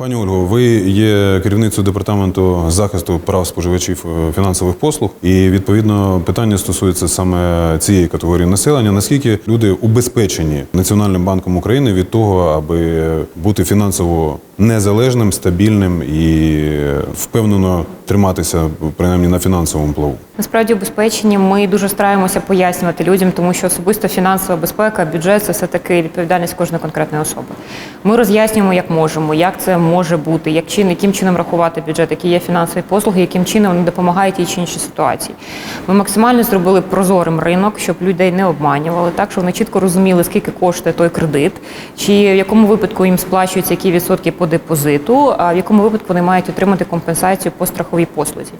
Пані Ольго, ви є керівницею департаменту захисту прав споживачів е, фінансових послуг, і відповідно питання стосується саме цієї категорії населення. Наскільки люди убезпечені Національним банком України від того, аби бути фінансово незалежним, стабільним і впевнено триматися принаймні на фінансовому плаву? Насправді убезпечені ми дуже стараємося пояснювати людям, тому що особисто фінансова безпека, бюджет це все таки відповідальність кожної конкретної особи. Ми роз'яснюємо, як можемо, як це може бути, як чин, яким чином рахувати бюджет, які є фінансові послуги, яким чином вони допомагають тій чи іншій ситуації. Ми максимально зробили прозорим ринок, щоб людей не обманювали, так щоб вони чітко розуміли, скільки коштує той кредит, чи в якому випадку їм сплачуються які відсотки по депозиту, а в якому випадку вони мають отримати компенсацію по страховій послузі.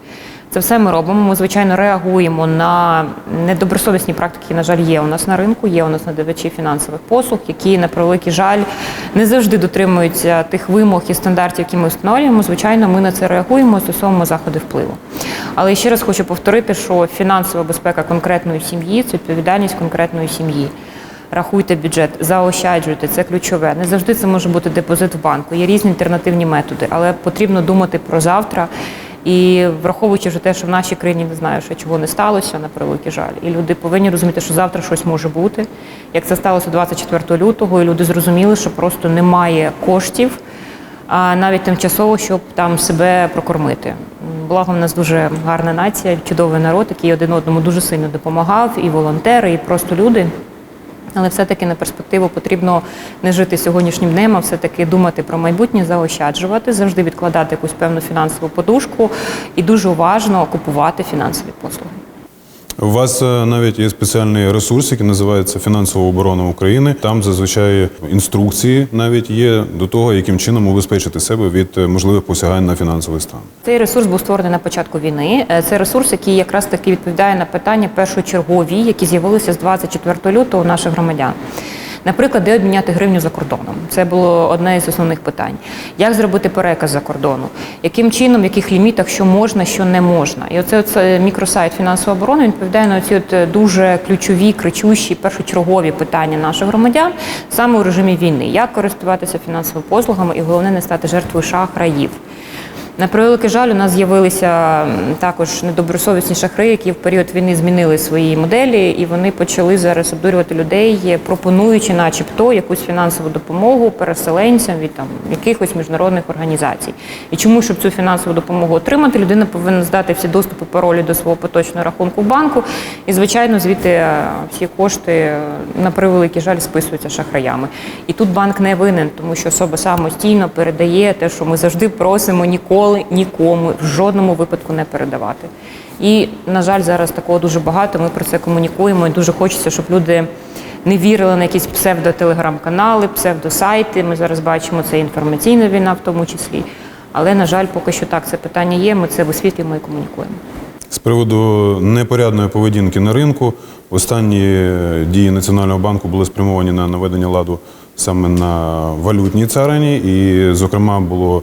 Це все ми робимо. Ми звичайно реагуємо на недобросовісні практики, на жаль, є у нас на ринку, є у нас надавачі фінансових послуг, які на превеликий жаль не завжди дотримуються тих вимог і стандартів, які ми встановлюємо. Звичайно, ми на це реагуємо, стосовно заходи впливу. Але ще раз хочу повторити, що фінансова безпека конкретної сім'ї це відповідальність конкретної сім'ї. Рахуйте бюджет, заощаджуйте, це ключове. Не завжди це може бути депозит в банку. Є різні альтернативні методи, але потрібно думати про завтра. І враховуючи вже те, що в нашій країні не знаю, що чого не сталося, на превеликий жаль. І люди повинні розуміти, що завтра щось може бути. Як це сталося 24 лютого, і люди зрозуміли, що просто немає коштів, а навіть тимчасово, щоб там себе прокормити. Благо, в нас дуже гарна нація, чудовий народ, який один одному дуже сильно допомагав, і волонтери, і просто люди. Але все-таки на перспективу потрібно не жити сьогоднішнім днем, а все-таки думати про майбутнє, заощаджувати, завжди відкладати якусь певну фінансову подушку і дуже уважно купувати фінансові послуги. У вас е, навіть є спеціальний ресурс, який називається Фінансова оборона України. Там зазвичай інструкції навіть є до того, яким чином убезпечити себе від е, можливих посягань на фінансовий стан. Цей ресурс був створений на початку війни. Е, Це ресурс, який якраз таки відповідає на питання першочергові, які з'явилися з 24 лютого наших громадян. Наприклад, де обміняти гривню за кордоном? Це було одне із основних питань. Як зробити переказ за кордону? Яким чином, в яких лімітах, що можна, що не можна? І оце, оце мікросайт фінансової оборони відповідає на ці от е, дуже ключові, кричущі, першочергові питання наших громадян саме у режимі війни. Як користуватися фінансовими послугами і головне не стати жертвою шахраїв. На превеликий жаль, у нас з'явилися також недобросовісні шахри, які в період війни змінили свої моделі, і вони почали зараз обдурювати людей, пропонуючи, начебто, якусь фінансову допомогу переселенцям від там якихось міжнародних організацій. І чому, щоб цю фінансову допомогу отримати, людина повинна здати всі доступи паролі до свого поточного рахунку банку, і звичайно, звідти е, всі кошти е, на превеликий жаль списуються шахраями. І тут банк не винен, тому що особа самостійно передає те, що ми завжди просимо ніколи нікому в жодному випадку не передавати. І, на жаль, зараз такого дуже багато. Ми про це комунікуємо, і дуже хочеться, щоб люди не вірили на якісь псевдо-телеграм-канали, псевдосайти. Ми зараз бачимо це інформаційна війна, в тому числі. Але, на жаль, поки що так це питання є. Ми це висвітлюємо і комунікуємо. З приводу непорядної поведінки на ринку, останні е, дії Національного банку були спрямовані на наведення ладу саме на валютній царині, і, зокрема, було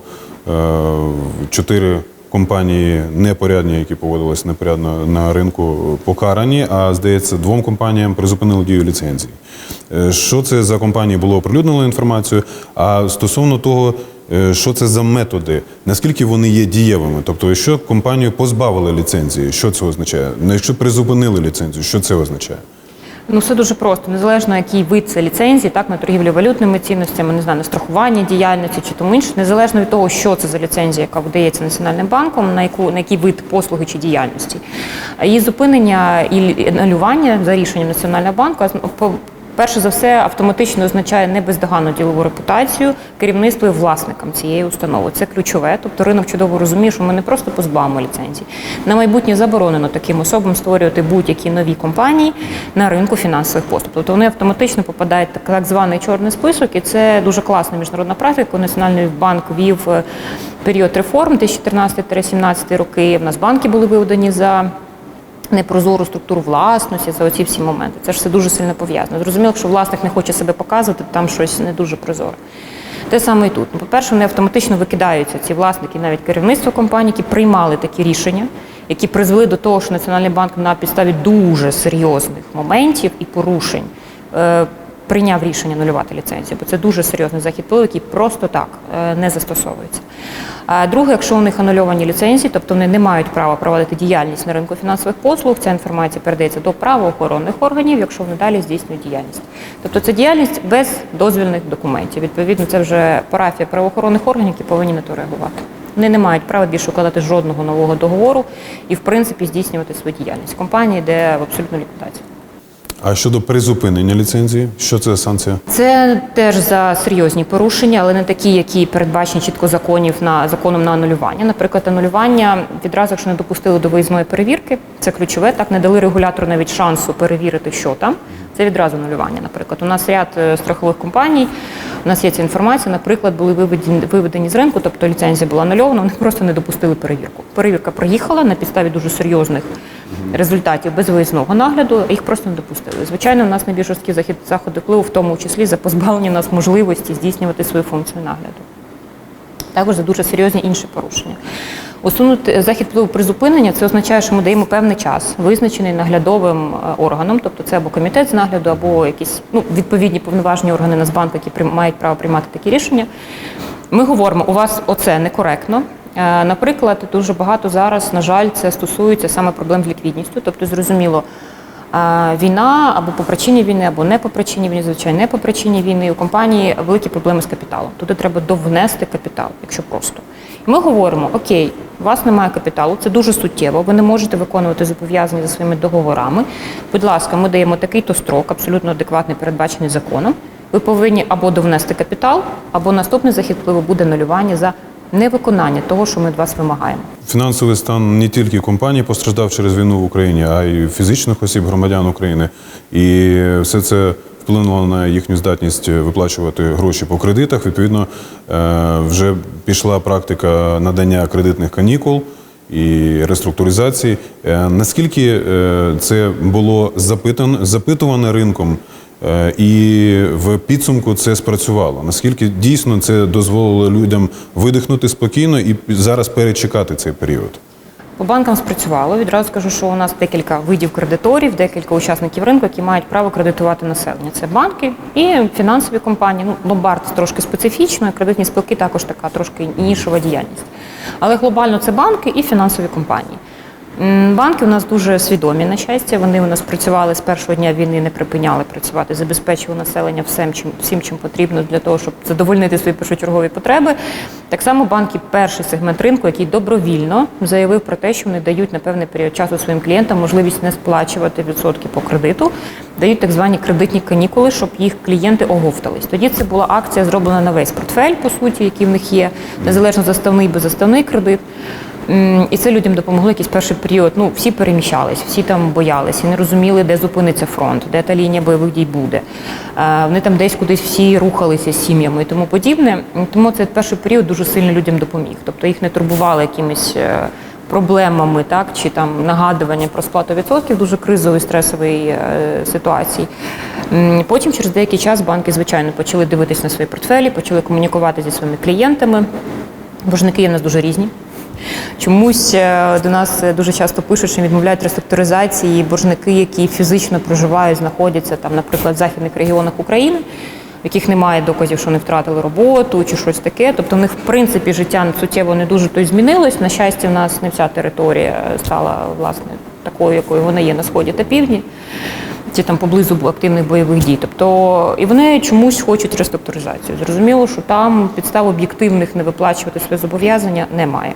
чотири компанії непорядні, які поводились непорядно на ринку, покарані. А здається, двом компаніям призупинили дію ліцензії. Е, Що це за компанії було оприлюднено інформацію? А стосовно того, Е, Що це за методи? Наскільки вони є дієвими? Тобто, якщо компанію позбавили ліцензії, що це означає? Ну, Якщо призупинили ліцензію, що це означає? Ну, все дуже просто. Незалежно який вид це ліцензії, так на торгівлю валютними цінностями, не знаю, на страхування діяльності чи тому інше, незалежно від того, що це за ліцензія, яка видається національним банком, на яку на який вид послуги чи діяльності. Її зупинення і анулювання за рішенням національного банку Перше за все, автоматично означає не бездоганну ділову репутацію керівництву і власникам цієї установи. Це ключове. Тобто ринок чудово розуміє, що ми не просто позбавимо ліцензій. На майбутнє заборонено таким особам створювати будь-які нові компанії на ринку фінансових послуг. Тобто вони автоматично попадають в так званий чорний список, і це дуже класна міжнародна практика. Національний банк вів е, період реформ 2014-2017 роки. В нас банки були виведені за непрозору структуру власності, за оці всі моменти. Це ж все дуже сильно пов'язано. Зрозуміло, якщо власник не хоче себе показувати, там щось не дуже прозоре. Те саме і тут. По-перше, вони автоматично викидаються, ці власники, навіть керівництво компаній, які приймали такі рішення, які призвели до того, що Національний банк на підставі дуже серйозних моментів і порушень е, прийняв рішення нулювати ліцензію, бо це дуже серйозний захід впливу, який просто так е, не застосовується. Друге, якщо у них анульовані ліцензії, тобто вони не мають права проводити діяльність на ринку фінансових послуг, ця інформація передається до правоохоронних органів, якщо вони далі здійснюють діяльність. Тобто це діяльність без дозвільних документів. Відповідно, це вже парафія правоохоронних органів, які повинні на то реагувати. Вони не мають права більше укладати жодного нового договору і, в принципі, здійснювати свою діяльність. Компанія йде в абсолютну ліквідацію. А щодо призупинення ліцензії, що це за санкція? Це теж за серйозні порушення, але не такі, які передбачені чітко законів на законом на анулювання. Наприклад, анулювання відразу, якщо не допустили до виїзної перевірки, це ключове. Так не дали регулятору навіть шансу перевірити, що там. Це відразу анулювання. Наприклад, у нас ряд е, страхових компаній. У нас є ця інформація. Наприклад, були виведені виведені з ринку, тобто ліцензія була анульована, вони просто не допустили перевірку. Перевірка проїхала на підставі дуже серйозних результатів без виїзного нагляду, їх просто не допустили. Звичайно, у нас найбільш жорсткі заходи впливу, в тому числі за позбавлення нас можливості здійснювати свою функцію нагляду. Також за дуже серйозні інші порушення. Усунути захід впливу призупинення це означає, що ми даємо певний час, визначений наглядовим е, органом, тобто це або комітет з нагляду, або якісь ну, відповідні повноважені органи Нацбанку, які мають право приймати такі рішення. Ми говоримо, у вас оце некоректно. Е, Наприклад, дуже багато зараз, на жаль, це стосується саме проблем з ліквідністю. Тобто, зрозуміло, е, війна або по причині війни, або не по причині війни, звичайно, не по причині війни. У компанії великі проблеми з капіталом. Туди треба довнести капітал, якщо просто. І ми говоримо: окей, у вас немає капіталу, це дуже суттєво. Ви не можете виконувати зобов'язання за своїми договорами. Будь ласка, ми даємо такий-то строк, абсолютно адекватний, передбачений законом. Ви повинні або довнести капітал, або наступний захід впливу буде нулювання за невиконання того, що ми від вас вимагаємо. Фінансовий стан не тільки компаній постраждав через війну в Україні, а й фізичних осіб, громадян України. І все це вплинуло на їхню здатність виплачувати гроші по кредитах. Відповідно, е, вже пішла практика надання кредитних канікул і реструктуризації. Е, Наскільки е, це було запитан, запитуване ринком? Е, І в підсумку це спрацювало. Наскільки дійсно це дозволило людям видихнути спокійно і зараз перечекати цей період? По банкам спрацювало. Відразу скажу, що у нас декілька видів кредиторів, декілька учасників ринку, які мають право кредитувати населення. Це банки і фінансові компанії. Ну, ломбард трошки специфічно, кредитні спілки також така трошки нішова діяльність. Але глобально це банки і фінансові компанії. Банки у нас дуже свідомі, на щастя. Вони у нас працювали з першого дня війни, не припиняли працювати, забезпечували населення всім, чим, всім, чим потрібно для того, щоб задовольнити свої першочергові потреби. Так само банки перший сегмент ринку, який добровільно заявив про те, що вони дають на певний період часу своїм клієнтам можливість не сплачувати відсотки по кредиту, дають так звані кредитні канікули, щоб їх клієнти оговтались. Тоді це була акція зроблена на весь портфель, по суті, який в них є, незалежно заставний беззаставний кредит. І це людям допомогло якийсь перший період. Ну, всі переміщались, всі там боялися, не розуміли, де зупиниться фронт, де та лінія бойових дій буде. Е, Вони там десь кудись всі рухалися з сім'ями і тому подібне. Тому цей перший період дуже сильно людям допоміг. Тобто їх не турбували якимись е, проблемами, так чи там нагадування про сплату відсотків дуже кризової стресової е, ситуації. Потім через деякий час банки, звичайно, почали дивитись на свої портфелі, почали комунікувати зі своїми клієнтами. Боржники є в нас дуже різні. Чомусь е, до нас е, дуже часто пишуть, що відмовляють реструктуризації боржники, які фізично проживають, знаходяться там, наприклад, в західних регіонах України, в яких немає доказів, що вони втратили роботу чи щось таке. Тобто, в них в принципі життя суттєво не дуже то змінилось. На щастя, в нас не вся територія стала власне такою, якою вона є на сході та півдні. Чи там поблизу активних бойових дій. Тобто, і вони чомусь хочуть реструктуризацію. Зрозуміло, що там підстав об'єктивних не виплачувати своє зобов'язання немає.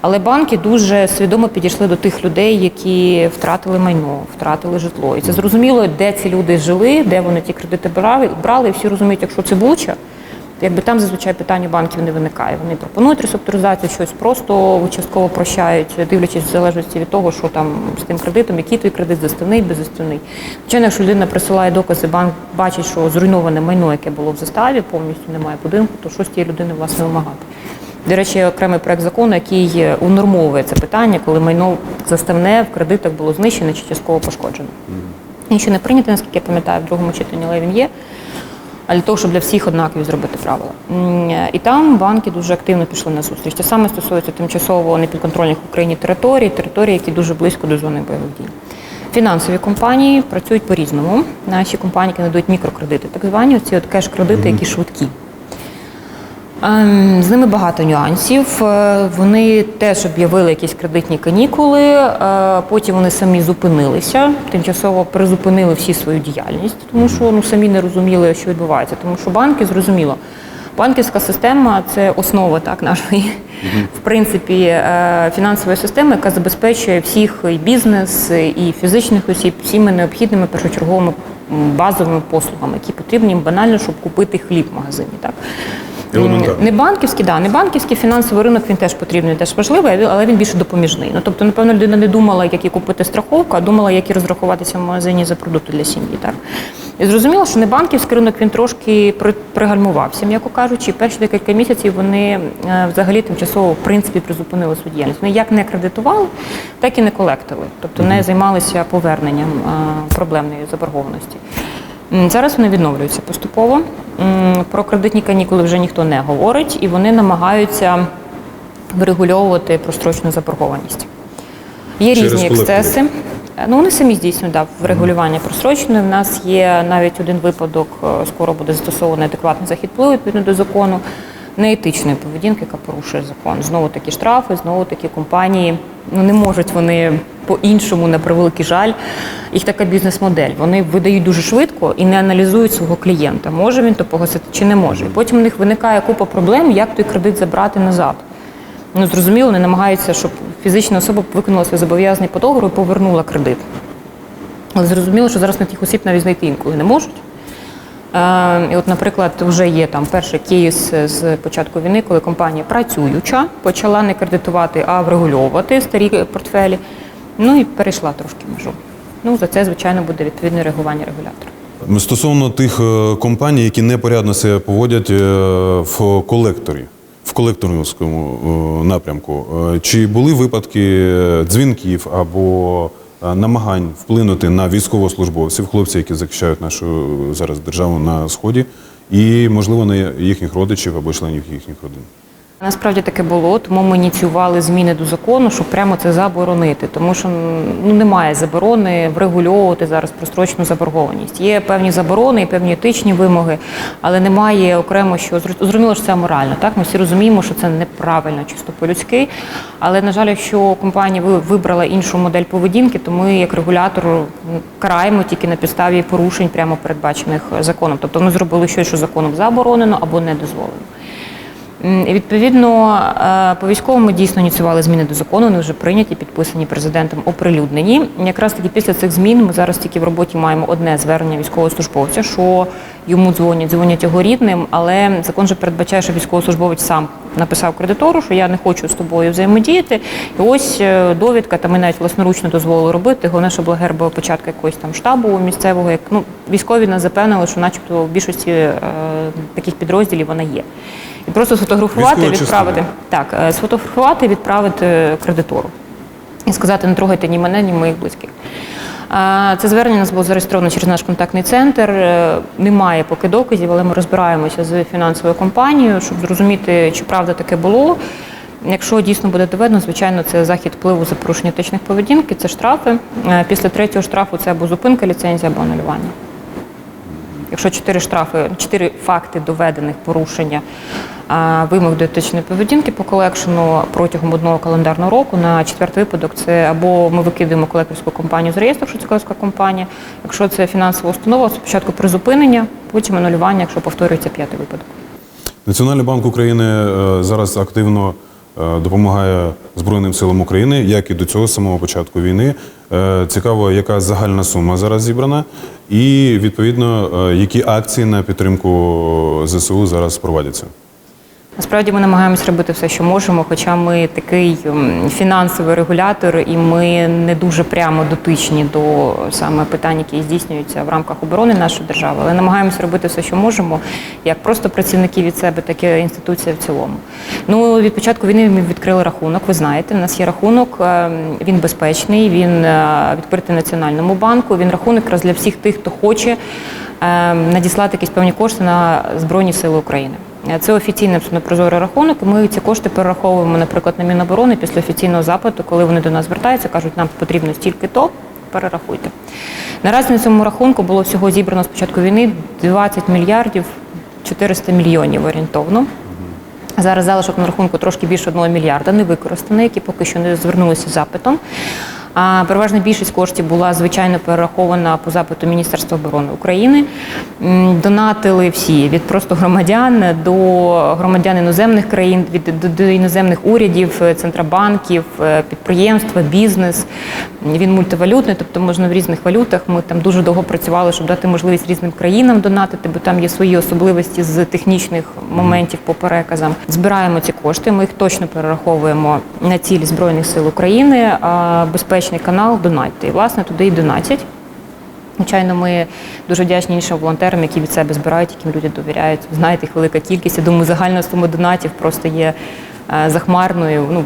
Але банки дуже свідомо підійшли до тих людей, які втратили майно, втратили житло. І це зрозуміло, де ці люди жили, де вони ті кредити брали. брали. І всі розуміють, якщо це буча, якби там зазвичай питання банків не виникає. Вони пропонують реструктуризацію, щось просто частково прощають, дивлячись в залежності від того, що там з тим кредитом, який той кредит заставний, беззаставний. Звичайно, якщо людина присилає докази, банк бачить, що зруйноване майно, яке було в заставі, повністю немає будинку, то що з тієї людини власне вимагати. До речі, окремий проект закону, який унормовує це питання, коли майно заставне в кредитах було знищене чи частково пошкоджено. Він ще не прийнятий, наскільки я пам'ятаю, в другому читанні, але він є. А для того, щоб для всіх однакові зробити правила. І там банки дуже активно пішли на зустріч. Те саме стосується тимчасово непідконтрольних в Україні територій, територій, які дуже близько до зони бойових дій. Фінансові компанії працюють по-різному. Наші компанії які надають мікрокредити, так звані ці от кеш-кредити, які швидкі. Ем, З ними багато нюансів. Е, Вони теж об'явили якісь кредитні канікули, е, потім вони самі зупинилися, тимчасово призупинили всі свою діяльність, тому що ну, самі не розуміли, що відбувається. Тому що банки зрозуміло. Банківська система це основа так нашої в принципі е, фінансової системи, яка забезпечує всіх і бізнес, і фізичних осіб всіми необхідними першочерговими базовими послугами, які потрібні їм банально, щоб купити хліб в магазині. Так Елементарно. не банківський, да, не банківський фінансовий ринок він теж потрібний, теж важливий, але він більше допоміжний. Ну тобто, напевно, людина не думала, як їй купити страховку, а думала, як їй розрахуватися в магазині за продукти для сім'ї. Так і зрозуміло, що не банківський ринок він трошки пригальмувався, м'яко кажучи. Перші декілька місяців вони е, взагалі тимчасово в принципі призупинили свою діяльність. Вони як не кредитували, так і не колектили, тобто не займалися поверненням е, проблемної заборгованості. Зараз вони відновлюються поступово. Про кредитні канікули вже ніхто не говорить, і вони намагаються врегульовувати прострочну заборгованість. Є Через різні ексцеси. Е, Ну, вони самі здійснюють да, врегулювання прострочної. У нас є навіть один випадок, е, скоро буде застосований адекватний захід впливу відповідно до закону неетичної поведінки, яка порушує закон. Знову такі штрафи, знову такі компанії. Ну не можуть вони по-іншому, на превеликий жаль. Їх така бізнес-модель. Вони видають дуже швидко і не аналізують свого клієнта. Може він то погасити чи не може. Потім у них виникає купа проблем, як той кредит забрати назад. Ну, зрозуміло, вони намагаються, щоб фізична особа виконала своє зобов'язання по договору і повернула кредит. Але зрозуміло, що зараз на тих осіб навіть знайти інколи не можуть. Е, І от, наприклад, вже є там перший кейс з початку війни, коли компанія працююча почала не кредитувати, а врегульовувати старі портфелі. Ну і перейшла трошки межу. Ну, за це, звичайно, буде відповідне реагування регулятора. Стосовно тих е, компаній, які непорядно себе поводять е, в колекторі, в колекторському напрямку, чи були випадки дзвінків або намагань вплинути на військовослужбовців, хлопців, які захищають нашу е, зараз державу на сході, і можливо на їхніх родичів або членів їхніх родин? Насправді таке було, тому ми ініціювали зміни до закону, щоб прямо це заборонити, тому що ну немає заборони врегульовувати зараз прострочну заборгованість. Є певні заборони і певні етичні вимоги, але немає окремо, що зрозуміло, що це аморально. Так, ми всі розуміємо, що це неправильно, чисто по-людськи. Але на жаль, якщо компанія вибрала іншу модель поведінки, то ми, як регулятор, караємо тільки на підставі порушень, прямо передбачених законом. Тобто вони зробили щось, що законом заборонено або не дозволено. І відповідно е, по військовому дійсно ініціювали зміни до закону. Вони вже прийняті, підписані президентом, оприлюднені. Якраз таки після цих змін ми зараз тільки в роботі маємо одне звернення військовослужбовця, що йому дзвонять, дзвонять його рідним, але закон же передбачає, що військовослужбовець сам написав кредитору, що я не хочу з тобою взаємодіяти. І ось е, довідка, та ми навіть власноручно дозволили робити. Головне, що була гербова початка якогось там штабу місцевого. Як ну військові нас запевнили, що, начебто, в більшості е, таких підрозділів вона є. І просто сфотографувати, Військова відправити. Так, е, сфотографувати, відправити кредитору. І сказати, не трогайте ні мене, ні моїх близьких. Це звернення у нас було зареєстровано через наш контактний центр. Е, Немає поки доказів, але ми розбираємося з фінансовою компанією, щоб зрозуміти, чи правда таке було. Якщо дійсно буде доведено, звичайно, це захід впливу за порушення етичних поведінки, це штрафи. Е, Після третього штрафу це або зупинка ліцензії, або анулювання. Якщо чотири штрафи, чотири факти доведених порушення вимог до етичної поведінки по колекшену протягом одного календарного року, на четвертий випадок це або ми викидаємо колекторську компанію з реєстру, якщо це колекторська компанія. Якщо це фінансова установа, спочатку призупинення, потім анулювання, якщо повторюється п'ятий випадок. Національний банк України е, зараз активно допомагає Збройним силам України, як і до цього самого початку війни. Е, Цікаво, яка загальна сума зараз зібрана, і відповідно, е, які акції на підтримку ЗСУ зараз проводяться. Насправді ми намагаємось робити все, що можемо, хоча ми такий фінансовий регулятор, і ми не дуже прямо дотичні до саме питань, які здійснюються в рамках оборони нашої держави, але намагаємось робити все, що можемо, як просто працівники від себе, так і інституція в цілому. Ну від початку війни ми відкрили рахунок. Ви знаєте, у нас є рахунок, е, він безпечний, він е, відкритий національному банку. Він рахунок якраз для всіх тих, хто хоче е, надіслати якісь певні кошти на Збройні Сили України. Е, Це офіційний абсолютно прозорий рахунок. Ми ці кошти перераховуємо, наприклад, на Міноборони після офіційного запиту, коли вони до нас звертаються, кажуть, нам потрібно стільки то. перерахуйте. Наразі на цьому рахунку було всього зібрано з початку війни 20 мільярдів 400 мільйонів орієнтовно. Зараз залишок на рахунку трошки більше 1 мільярда не використаний, які поки що не звернулися з запитом. Переважна більшість коштів була звичайно перерахована по запиту Міністерства оборони України. Донатили всі від просто громадян до громадян іноземних країн, від до, до іноземних урядів, е, центробанків, е, підприємства, бізнес. Він мультивалютний, тобто можна в різних валютах. Ми там дуже довго працювали, щоб дати можливість різним країнам донатити, бо там є свої особливості з технічних моментів по переказам. Збираємо ці кошти. Ми їх точно перераховуємо на цілі збройних сил України. А безпечний канал донатьте. І власне туди і донатять. Звичайно, ми дуже вдячні іншим волонтерам, які від себе збирають, яким люди довіряють. Знаєте, їх велика кількість. Я думаю, загальна сума донатів просто є е, захмарною. Ну,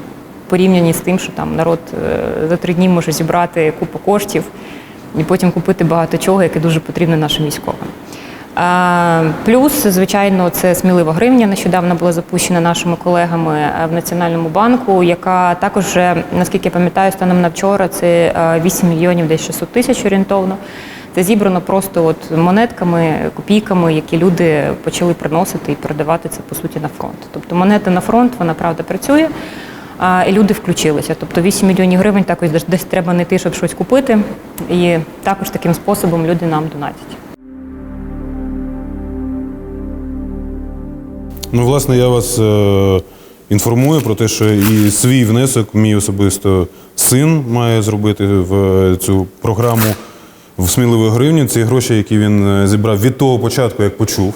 порівняні з тим, що там народ е, за три дні може зібрати купу коштів і потім купити багато чого, яке дуже потрібно нашим військовим. Е, Плюс, звичайно, це смілива гривня. Нещодавно була запущена нашими колегами е, в Національному банку, яка також, наскільки я пам'ятаю, станом на вчора це е, 8 мільйонів десь 600 тисяч орієнтовно. Це зібрано просто от монетками, копійками, які люди почали приносити і передавати це по суті на фронт. Тобто монета на фронт, вона правда працює. І люди включилися. Тобто 8 мільйонів гривень також десь- треба знайти, щоб щось купити. І також таким способом люди нам донатять. Ну, власне, я вас е, інформую про те, що і свій внесок, мій особисто син має зробити в цю програму в сміливої гривні. Це гроші, які він е, зібрав від того початку, як почув.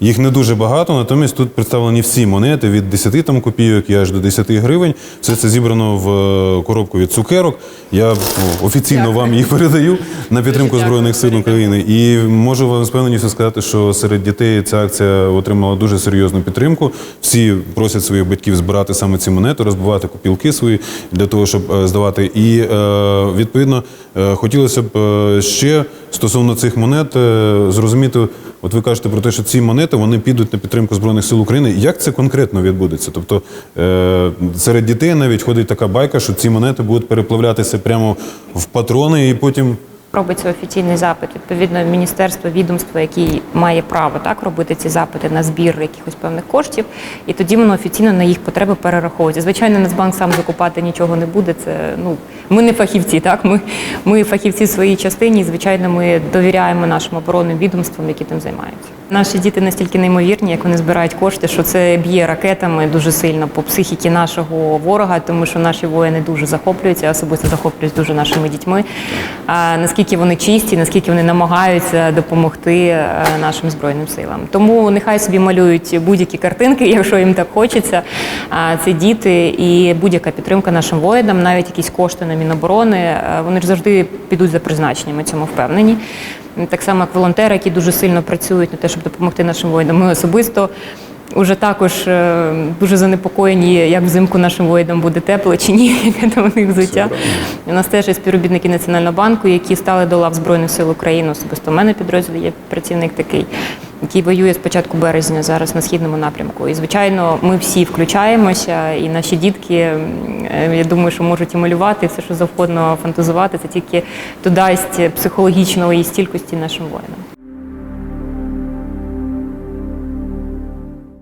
Їх не дуже багато, натомість тут представлені всі монети від 10 там, копійок і аж до 10 гривень. Все це зібрано в е, коробку від цукерок. Я ну, офіційно вам їх передаю на підтримку Збройних сил України. І можу вам з певненістю сказати, що серед дітей ця акція отримала дуже серйозну підтримку. Всі просять своїх батьків збирати саме ці монети, розбивати копілки свої для того, щоб е, здавати. І е, відповідно хотілося б ще стосовно цих монет зрозуміти. От ви кажете про те, що ці монети вони підуть на підтримку збройних сил України. Як це конкретно відбудеться? Тобто е, серед дітей навіть ходить така байка, що ці монети будуть переплавлятися прямо в патрони, і потім Робиться офіційний запит. Відповідно, міністерство, відомство, яке має право так робити ці запити на збір якихось певних коштів, і тоді воно офіційно на їх потреби перераховується. Звичайно, Нацбанк сам закупати нічого не буде. Це ну ми не фахівці, так ми, ми фахівці в своїй частині. і, Звичайно, ми довіряємо нашим оборонним відомствам, які тим займаються. Наші діти настільки неймовірні, як вони збирають кошти, що це б'є ракетами дуже сильно по психіки нашого ворога, тому що наші воїни дуже захоплюються, особисто захоплююсь дуже нашими дітьми. А наскільки вони чисті, наскільки вони намагаються допомогти е, нашим збройним силам. Тому нехай собі малюють будь-які картинки, якщо їм так хочеться. Це діти і будь-яка підтримка нашим воїнам, навіть якісь кошти на Міноборони, е, вони ж завжди підуть за призначенням, ми цьому впевнені. Так само, як волонтери, які дуже сильно працюють на те, щоб допомогти нашим воїнам. Ми особисто вже також е, дуже занепокоєні, як взимку нашим воїнам буде тепло чи ні, яке там у них взуття. У нас теж є співробітники Національного банку, які стали до лав Збройних сил України. Особисто в мене підрозділі є працівник такий, який воює з початку березня зараз на східному напрямку. І звичайно, ми всі включаємося, і наші дітки, е, я думаю, що можуть і малювати, і все, що завгодно фантазувати. Це тільки додасть психологічної стількості нашим воїнам.